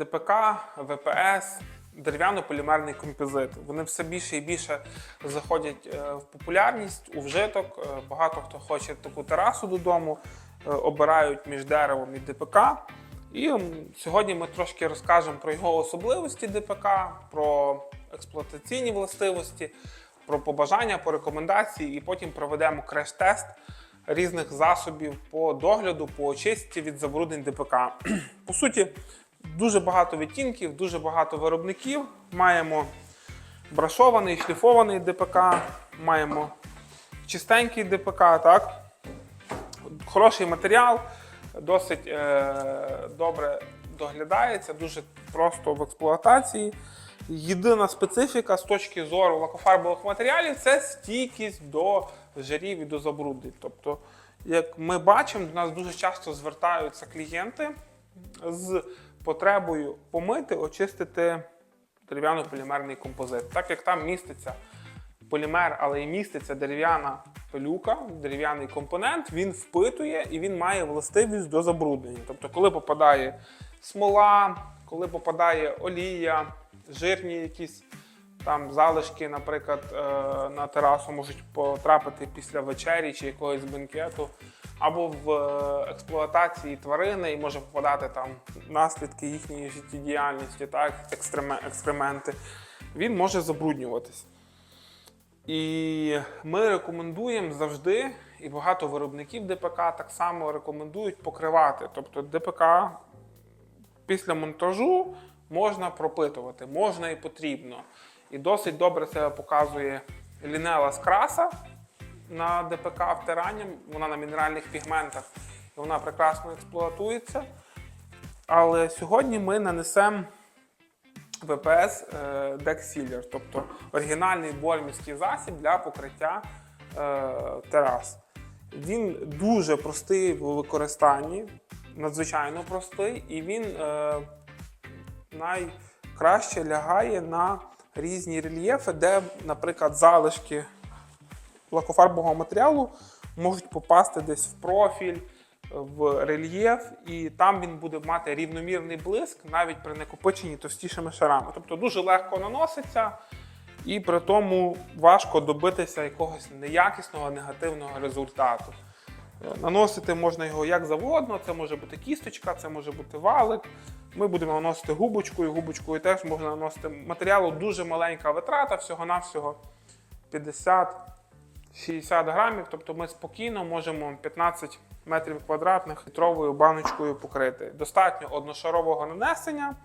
ДПК, ВПС, дерев'яно-полімерний композит. Вони все більше і більше заходять е, в популярність, у вжиток. Е, Багато хто хоче таку терасу додому, е, обирають між деревом і ДПК. І сьогодні ми трошки розкажемо про його особливості ДПК, про експлуатаційні властивості, про побажання, по рекомендації, і потім проведемо креш-тест різних засобів по догляду, по очистці від забруднень ДПК. По суті, дуже багато відтінків, дуже багато виробників. Маємо брашований, шліфований ДПК, маємо чистенький ДПК, так? Хороший матеріал, досить е, добре доглядається, дуже просто в експлуатації. Єдина специфіка з точки зору лакофарбових матеріалів це стійкість до жарів і до забруднень. Тобто, як ми бачимо, до нас дуже часто звертаються клієнти з потребою помити, очистити дерев'яно-полімерний композит. Так як там міститься полімер, але і міститься дерев'яна пилюка, дерев'яний компонент, він впитує і він має властивість до забруднення. Тобто, коли попадає смола, коли попадає олія, жирні якісь там залишки, наприклад, е, на терасу можуть потрапити після вечері чи якогось бенкету, або в е, експлуатації тварини і може попадати там наслідки їхньої життєдіяльності, так, екскременти, він може забруднюватись. І ми рекомендуємо завжди, і багато виробників ДПК так само рекомендують покривати. Тобто ДПК після монтажу можна пропитувати, можна і потрібно. І досить добре це показує лінела скраса на ДПК втиранням. Вона на мінеральних пігментах і вона прекрасно експлуатується. Але сьогодні ми нанесемо ВПС е, Дексілер, тобто оригінальний бормівський засіб для покриття е, терас. Він дуже простий в використанні, надзвичайно простий, і він е, найкраще лягає на різні рельєфи, де, наприклад, залишки лакофарбового матеріалу можуть попасти десь в профіль, в рельєф, і там він буде мати рівномірний блиск навіть при накопиченні товстішими шарами. Тобто дуже легко наноситься, і при тому важко добитися якогось неякісного негативного результату. Наносити можна його як завгодно, це може бути кісточка, це може бути валик. Ми будемо наносити губочкою, губочкою теж можна наносити. Матеріалу дуже маленька витрата, всього-навсього 50 60 грамів, тобто ми спокійно можемо 15 метрів квадратних літровою баночкою покрити. Достатньо одношарового нанесення.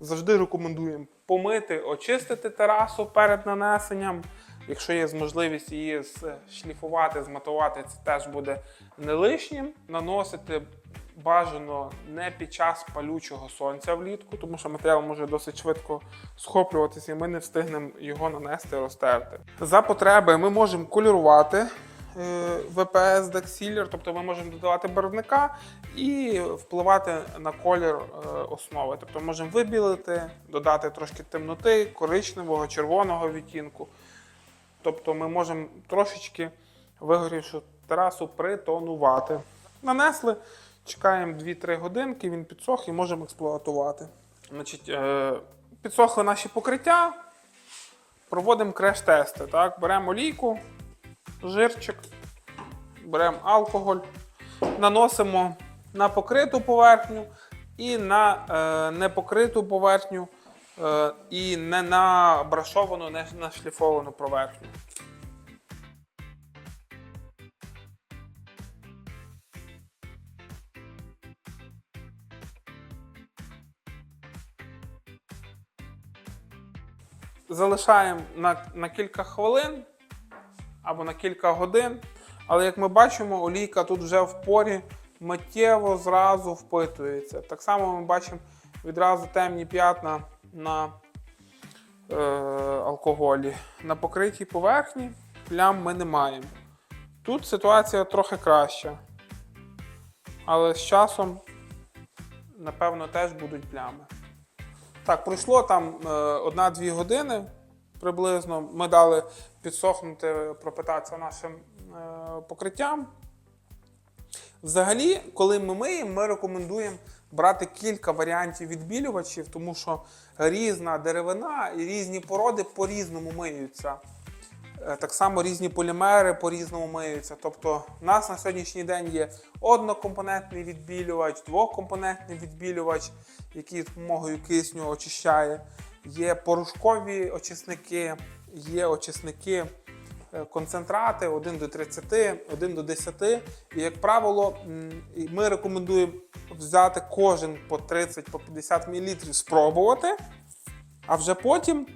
Завжди рекомендуємо помити, очистити терасу перед нанесенням. Якщо є можливість її шліфувати, зматувати, це теж буде не лишнім. Наносити бажано не під час палючого сонця влітку, тому що матеріал може досить швидко схоплюватися, і ми не встигнемо його нанести, розтерти. За потреби ми можемо кольорувати е, ВПС Дексілер, тобто ми можемо додавати барвника і впливати на колір е, основи. Тобто можемо вибілити, додати трошки темноти, коричневого, червоного відтінку. Тобто ми можемо трошечки вигорівшу терасу притонувати. Нанесли, чекаємо 2-3 годинки, він підсох і можемо експлуатувати. Значить, е, підсохли наші покриття, проводимо креш-тести. Так? Беремо олійку, жирчик, беремо алкоголь, наносимо на покриту поверхню і на е, непокриту поверхню, і не на брашовану, не на шліфовану поверхню. залишаємо на, на кілька хвилин або на кілька годин. Але як ми бачимо, олійка тут вже в порі миттєво зразу впитується. Так само ми бачимо відразу темні п'ятна на е, алкоголі. На покритій поверхні плям ми не маємо. Тут ситуація трохи краща. Але з часом, напевно, теж будуть плями. Так, пройшло там е, одна-дві години приблизно. Ми дали підсохнути, пропитатися нашим е, покриттям. Взагалі, коли ми миємо, ми рекомендуємо брати кілька варіантів відбілювачів, тому що різна деревина і різні породи по-різному миються. Е, Так само різні полімери по-різному миються. Тобто, у нас на сьогоднішній день є однокомпонентний відбілювач, двокомпонентний відбілювач, який допомогою кисню очищає. Є порошкові очисники, є очисники концентрати 1 до 30, 1 до 10. І, як правило, ми рекомендуємо взяти кожен по 30 по 50 мл, спробувати, а вже потім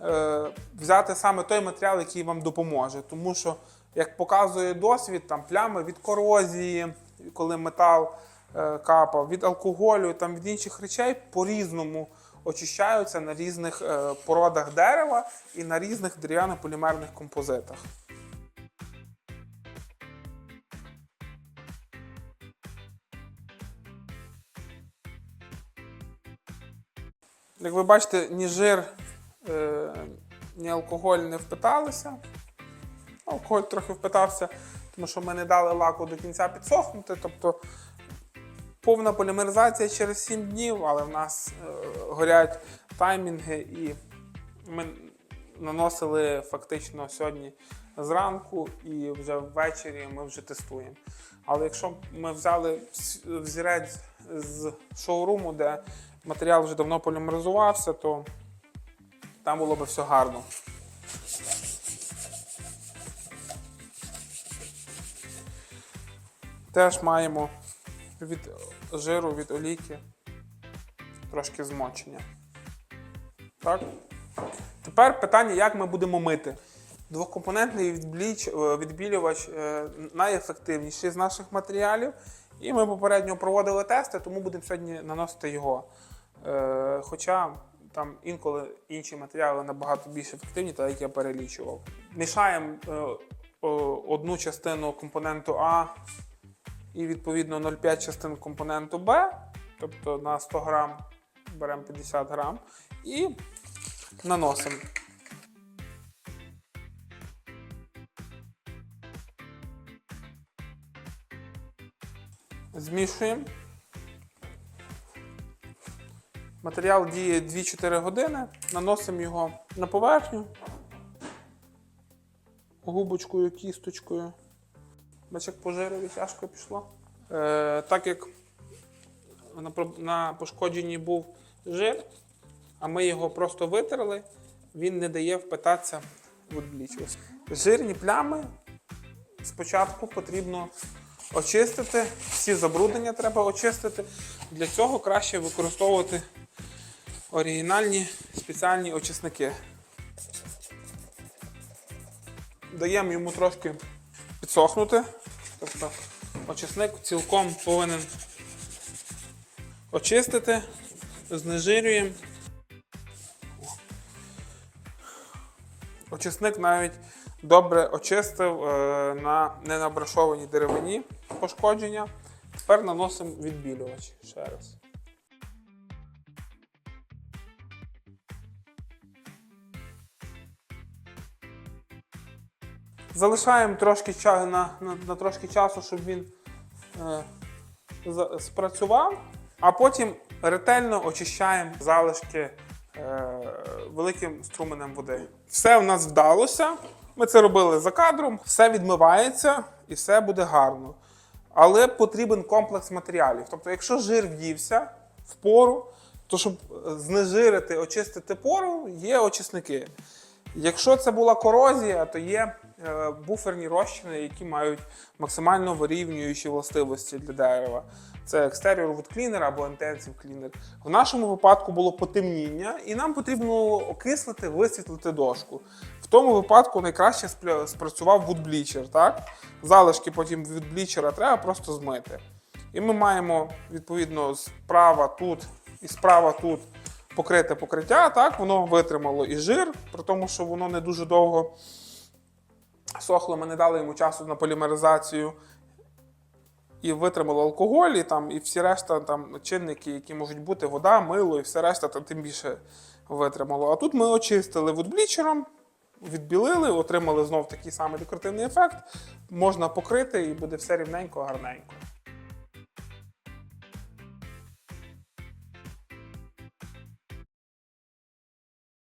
е, взяти саме той матеріал, який вам допоможе. Тому що, як показує досвід, там плями від корозії, коли метал е, капав, від алкоголю, там від інших речей по-різному очищаються на різних е, породах дерева і на різних дерев'яно-полімерних композитах. Як ви бачите, ні жир, е, ні алкоголь не впиталися. Алкоголь трохи впитався, тому що ми не дали лаку до кінця підсохнути. Тобто повна полімеризація через 7 днів, але в нас е, горять таймінги, і ми наносили фактично сьогодні зранку, і вже ввечері ми вже тестуємо. Але якщо ми взяли вз- взірець з шоуруму, де матеріал вже давно полімеризувався, то там було б все гарно. Теж маємо від жиру, від олійки трошки змочення. Так? Тепер питання, як ми будемо мити. Двокомпонентний е, відбілювач е, найефективніший з наших матеріалів. І ми попередньо проводили тести, тому будемо сьогодні наносити його. Е, Хоча там інколи інші матеріали набагато більш ефективні, так як я перелічував. Мішаємо одну частину компоненту А і відповідно 0,5 частин компоненту Б, тобто на 100 грам беремо 50 грам і наносимо. Змішуємо. Матеріал діє 2-4 години. Наносимо його на поверхню губочкою, кісточкою. Бач, як по жирові тяжко пішло. Е, так як на пошкодженні був жир, а ми його просто витерли, він не дає впитатися в обліч. Жирні плями спочатку потрібно очистити, всі забруднення треба очистити. Для цього краще використовувати оригінальні спеціальні очисники. Даємо йому трошки підсохнути. Тобто очисник цілком повинен очистити, знежирюємо. Очисник навіть добре очистив е, на ненабрашованій деревині пошкодження. Тепер наносимо відбілювач ще раз. Залишаємо трошки на, на, на трошки часу, щоб він е, за- спрацював, а потім ретельно очищаємо залишки е, великим струменем води. Все в нас вдалося. Ми це робили за кадром, все відмивається і все буде гарно. Але потрібен комплекс матеріалів. Тобто, якщо жир в'ївся в пору, то щоб знежирити, очистити пору, є очисники. Якщо це була корозія, то є е, буферні розчини, які мають максимально вирівнюючі властивості для дерева. Це Wood Cleaner або Intensive Cleaner. В нашому випадку було потемніння, і нам потрібно окислити, висвітлити дошку. В тому випадку найкраще спрацював Bleacher, так? Залишки потім від блічера треба просто змити. І ми маємо відповідно справа тут і справа тут покрите покриття, так, воно витримало і жир, при тому, що воно не дуже довго сохло, ми не дали йому часу на полімеризацію. І витримало алкоголь, і, там, і всі решта там, чинники, які можуть бути, вода, мило, і все решта там, тим більше витримало. А тут ми очистили вудблічером, відбілили, отримали знов такий самий декоративний ефект. Можна покрити і буде все рівненько, гарненько.